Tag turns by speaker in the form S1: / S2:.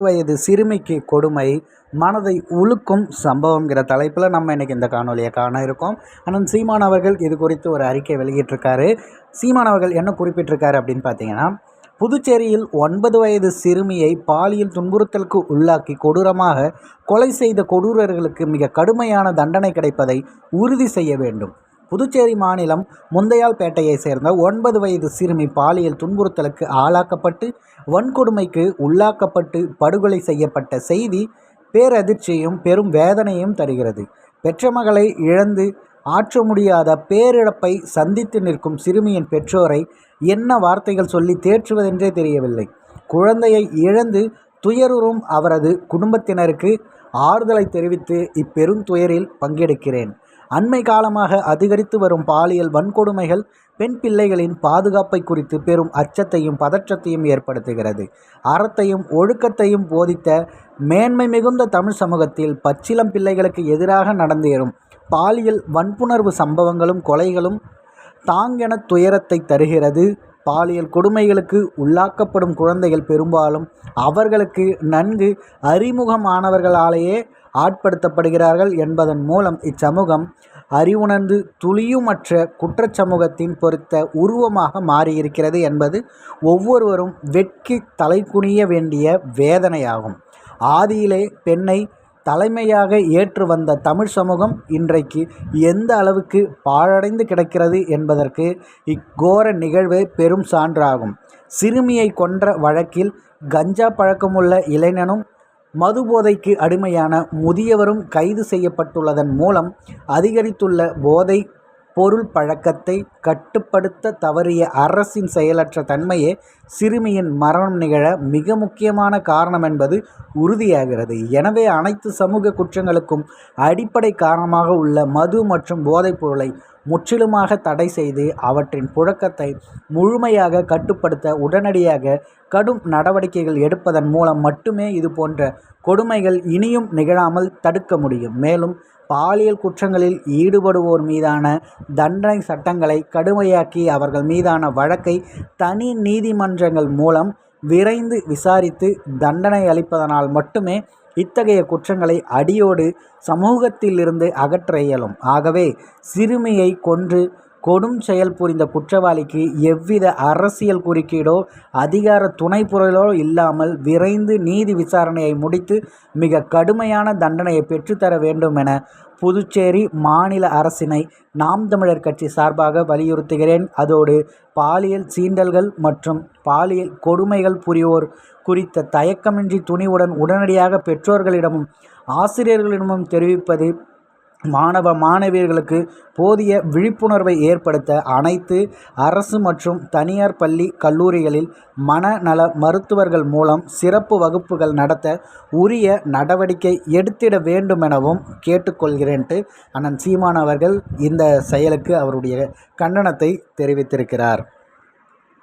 S1: வயது சிறுமிக்கு கொடுமை மனதை உலுக்கும் சம்பவங்கிற தலைப்பில் நம்ம இன்றைக்கி இந்த காணொலியை காண இருக்கோம். அண்ணன் சீமான் அவர்கள் இது குறித்து ஒரு அறிக்கை வெளியிட்டிருக்காரு. சீமான் அவர்கள் என்ன குறிப்பிட்டிருக்காரு அப்படின்னு பார்த்தீங்கன்னா புதுச்சேரியில் ஒன்பது வயது சிறுமியை பாலியல் துன்புறுத்தலுக்கு உள்ளாக்கி கொடூரமாக கொலை செய்த கொடூரர்களுக்கு மிக கடுமையான தண்டனை கிடைப்பதை உறுதி செய்ய வேண்டும். புதுச்சேரி மாநிலம் முந்தையால்பேட்டையை சேர்ந்த ஒன்பது வயது சிறுமி பாலியல் துன்புறுத்தலுக்கு ஆளாக்கப்பட்டு வன்கொடுமைக்கு உள்ளாக்கப்பட்டு படுகொலை செய்யப்பட்ட செய்தி பேரதிர்ச்சியும் பெரும் வேதனையும் தருகிறது. பெற்ற மகளை இழந்து ஆற்ற முடியாத பேரிழப்பை சந்தித்து நிற்கும் சிறுமியின் பெற்றோரை என்ன வார்த்தைகள் சொல்லி தேற்றுவதென்றே தெரியவில்லை. குழந்தையை இழந்து துயருறும் அவரது குடும்பத்தினருக்கு ஆறுதலை தெரிவித்து இப்பெரும் துயரில் பங்கெடுக்கிறேன். அண்மை காலமாக அதிகரித்து வரும் பாலியல் வன்கொடுமைகள் பெண் பிள்ளைகளின் பாதுகாப்பை குறித்து பெரும் அச்சத்தையும் பதற்றத்தையும் ஏற்படுத்துகிறது. அறத்தையும் ஒழுக்கத்தையும் போதித்த மேன்மை மிகுந்த தமிழ் சமூகத்தில் பச்சிலம் பிள்ளைகளுக்கு எதிராக நடந்தேறும் பாலியல் வன்புணர்வு சம்பவங்களும் கொலைகளும் தாங்கென துயரத்தை தருகிறது. பாலியல் கொடுமைகளுக்கு உள்ளாக்கப்படும் குழந்தைகள் பெரும்பாலும் அவர்களுக்கு நன்கு அறிமுகமானவர்களாலேயே ஆட்படுத்தப்படுகிறார்கள் என்பதன் மூலம் இச்சமூகம் அறிவுணர்ந்து துளியுமற்ற குற்றச்சமூகத்தின் சமூகத்தின் பொறுத்த உருவமாக மாறியிருக்கிறது என்பது ஒவ்வொருவரும் வெட்கி தலைக்குனிய வேண்டிய வேதனையாகும். ஆதியிலே பெண்ணை தலைமையாக ஏற்று வந்த தமிழ் சமூகம் இன்றைக்கு எந்த அளவுக்கு பாழடைந்து கிடக்கிறது என்பதற்கு இக்கோர நிகழ்வே பெரும் சான்றாகும். சிறுமியை கொன்ற வழக்கில் கஞ்சா பழக்கமுள்ள இளைஞனும் மதுபோதைக்கு அடிமையான முதியவரும் கைது செய்யப்பட்டுள்ளதன் மூலம் அதிகரித்துள்ள போதை பொருள் பழக்கத்தை கட்டுப்படுத்த தவறிய அரசின் செயலற்ற தன்மையே சிறுமியின் மரணம் நிகழ மிக முக்கியமான காரணம் என்பது உறுதியாகிறது. எனவே அனைத்து சமூக குற்றங்களுக்கும் அடிப்படை காரணமாக உள்ள மது மற்றும் போதைப் பொருளை முற்றிலுமாக தடை செய்து அவற்றின் புழக்கத்தை முழுமையாக கட்டுப்படுத்த உடனடியாக கடும் நடவடிக்கைகள் எடுப்பதன் மூலம் மட்டுமே இது போன்ற கொடுமைகள் இனியும் நிகழாமல் தடுக்க முடியும். மேலும் பாலியல் குற்றங்களில் ஈடுபடுவோர் மீதான தண்டனை சட்டங்களை கடுமையாக்கி அவர்கள் மீதான வழக்கை தனி நீதிமன்றங்கள் மூலம் விரைந்து விசாரித்து தண்டனை அளிப்பதனால் மட்டுமே இத்தகைய குற்றங்களை அடியோடு சமூகத்திலிருந்து அகற்ற இயலும். ஆகவே சிறுமியை கொன்று கொடும் செயல் புரிந்த குற்றவாளிக்கு எவ்வித அரசியல் குறுக்கீடோ அதிகார துணை பொருளோ இல்லாமல் விரைந்து நீதி விசாரணையை முடித்து மிக கடுமையான தண்டனையை பெற்றுத்தர வேண்டும் என புதுச்சேரி மாநில அரசினை நாம் தமிழர் கட்சி சார்பாக வலியுறுத்துகிறேன். அதோடு பாலியல் சீண்டல்கள் மற்றும் பாலியல் கொடுமைகள் புரிவோர் குறித்த தயக்கமின்றி துணிவுடன் உடனடியாக பெற்றோர்களிடமும் ஆசிரியர்களிடமும் தெரிவிப்பது மாணவ மாணவியர்களுக்கு போதிய விழிப்புணர்வை ஏற்படுத்த அனைத்து அரசு மற்றும் தனியார் பள்ளி கல்லூரிகளில் மனநல மருத்துவர்கள் மூலம் சிறப்பு வகுப்புகள் நடத்த உரிய நடவடிக்கை எடுத்திட வேண்டுமெனவும் கேட்டுக்கொள்கிறேன்ட்டு அண்ணன் சீமான் அவர்கள் இந்த செயலுக்கு அவருடைய கண்டனத்தை தெரிவித்திருக்கிறார்.